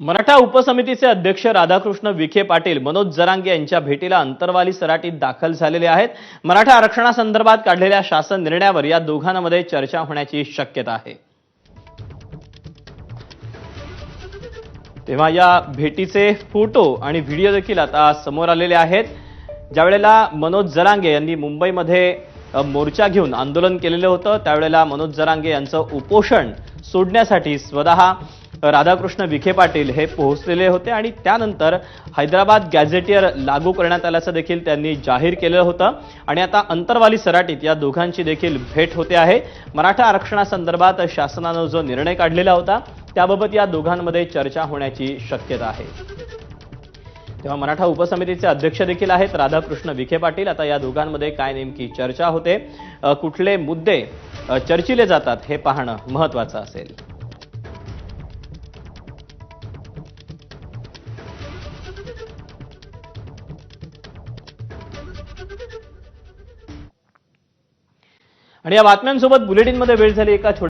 मराठा उपसमितीचे अध्यक्ष राधाकृष्ण विखे पाटील मनोज जरांगे यांच्या भेटीला अंतरवाली सराटीत दाखल झालेले आहेत. मराठा आरक्षणासंदर्भात काढलेल्या शासन निर्णयावर या दोघांमध्ये चर्चा होण्याची शक्यता आहे. तेव्हा या भेटीचे फोटो आणि व्हिडिओ देखील आता समोर आलेले आहेत. ज्यावेळेला मनोज जरांगे यांनी मुंबईमध्ये मोर्चा घेऊन आंदोलन केलेलं होतं त्यावेळेला मनोज जरांगे यांचं उपोषण सोडण्यासाठी स्वतः राधाकृष्ण विखे पाटील हे पोहोचलेले होते आणि त्यानंतर हैदराबाद गॅझेटियर लागू करण्यात आल्याचं देखील त्यांनी जाहीर केलं होतं. आणि आता अंतरवाली सराटीत या दोघांची देखील भेट होते आहे. मराठा आरक्षणासंदर्भात शासनानं जो निर्णय काढलेला होता त्याबाबत या दोघांमध्ये चर्चा होण्याची शक्यता आहे. तेव्हा मराठा उपसमितीचे अध्यक्ष देखील आहेत राधाकृष्ण विखे पाटील. आता या दोघांमध्ये काय नेमकी चर्चा होते कुठले मुद्दे चर्चिले जातात हे पाहणं महत्वाचं असेल. आणि या बातम्यांसोबत बुलेटिनमध्ये वेळ झाली एका छोट्या